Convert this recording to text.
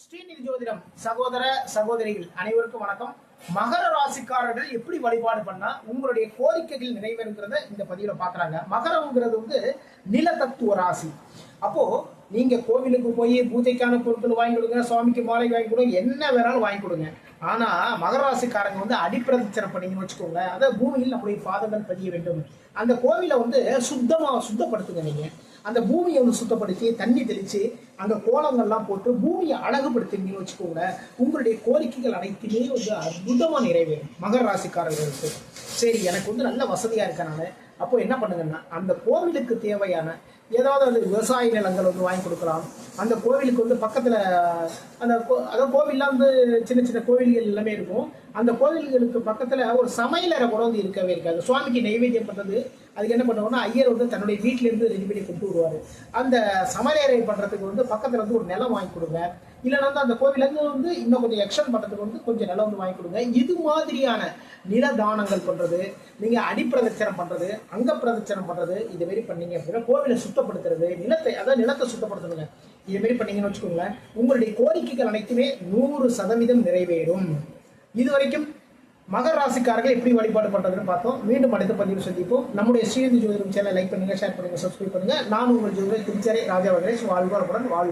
ஸ்ரீநிதி ஜோதிடம் சகோதர சகோதரிகள் அனைவருக்கும் வணக்கம். மகர ராசிக்காரர்கள் எப்படி வழிபாடு பண்ணா உங்களுடைய கோரிக்கைகள் நிறைவேறுங்கிறத இந்த பதிவுல பாக்குறாங்க மகரம்ங்கிறது வந்து நில தத்துவ ராசி. அப்போ நீங்க கோவிலுக்கு போய் பூஜைக்கான பொருட்கள் வாங்கி கொடுங்க சுவாமிக்கு மாலை வாங்கி கொடுங்க என்ன வேணாலும் வாங்கி கொடுங்க. ஆனா மகர ராசிக்காரங்க வந்து அடிப்பிரதட்சணம் பண்ணீங்கன்னு வச்சுக்கோங்க அதாவது பூமியில் நம்முடைய பாதங்கள் பதிய வேண்டும். அந்த கோவிலை வந்து சுத்தமா சுத்தப்படுத்துங்க நீங்க. அந்த பூமியை வந்து சுத்தப்படுத்தி தண்ணி தெளித்து அங்கே கோலங்கள்லாம் போட்டு பூமியை அழகுபடுத்திங்கன்னு வச்சுக்கோங்க. உங்களுடைய கோரிக்கைகள் அனைத்துமே வந்து அற்புதமாக நிறைவேறும். மகர ராசிக்காரர்களுக்கு. சரி எனக்கு வந்து நல்ல வசதியாக இருக்கேன் நான். அப்போ என்ன பண்ணுங்கன்னா அந்த கோவிலுக்கு தேவையான ஏதாவது அந்த விவசாய நிலங்கள் வந்து வாங்கி கொடுக்கலாம். அந்த கோவிலுக்கு வந்து பக்கத்தில் அந்த கோ- அதாவது கோவில்லாம் வந்து சின்ன சின்ன கோவில்கள் எல்லாமே இருக்கும். அந்த கோவில்களுக்கு பக்கத்தில் ஒரு சமையலறை கூட வந்து இருக்கவே இருக்காது. சுவாமிக்கு நைவேத்தியம் பண்ணுறது அதுக்கு என்ன பண்ணுவோம்னா ஐயர் வந்து தன்னுடைய வீட்டிலேருந்து ரெடி பண்ணி கொண்டு வருவாரு அந்த சமையலறை பண்ணுறதுக்கு வந்து பக்கத்தில் வந்து ஒரு நிலம் வாங்கி கொடுங்க. இல்லைன்னா வந்து அந்த கோவிலேருந்து வந்து இன்னும் கொஞ்சம் எக்ஷன் பண்ணுறதுக்கு வந்து கொஞ்சம் நிலம் வந்து வாங்கி கொடுங்க. இது மாதிரியான நில தானங்கள் நீங்கள் அடிப்பிரதட்சணம் பண்ணுறது அங்க பிரதட்சணம் பண்ணுறது இதுமாரி பண்ணீங்க அப்படின்னா கோவிலை சுத்தப்படுத்துறது நிலத்தை அதாவது நிலத்தை சுத்தப்படுத்தணுங்க. இது பண்ணீங்கன்னு வச்சுக்கோங்களேன் உங்களுடைய கோரிக்கைகள் அனைத்துமே நூறு சதவீதம் நிறைவேறும். இதுவரைக்கும் மகர ராசிக்காரர்கள் எப்படி வழிபாடு பண்ணுறதுன்னு பார்த்தோம். மீண்டும் அடுத்த பதிவு சந்திப்போம். நம்முடைய ஸ்ரீநிதி ஜோதிடம் சேனல் லைக் பண்ணுங்கள் ஷேர் பண்ணுங்கள் சப்ஸ்கிரைப் பண்ணுங்க. நான் உங்கள் ஜோதிடர் திருச்சரை ராஜா வகரேஷ் வாழ்வாருடன் வாழ்வு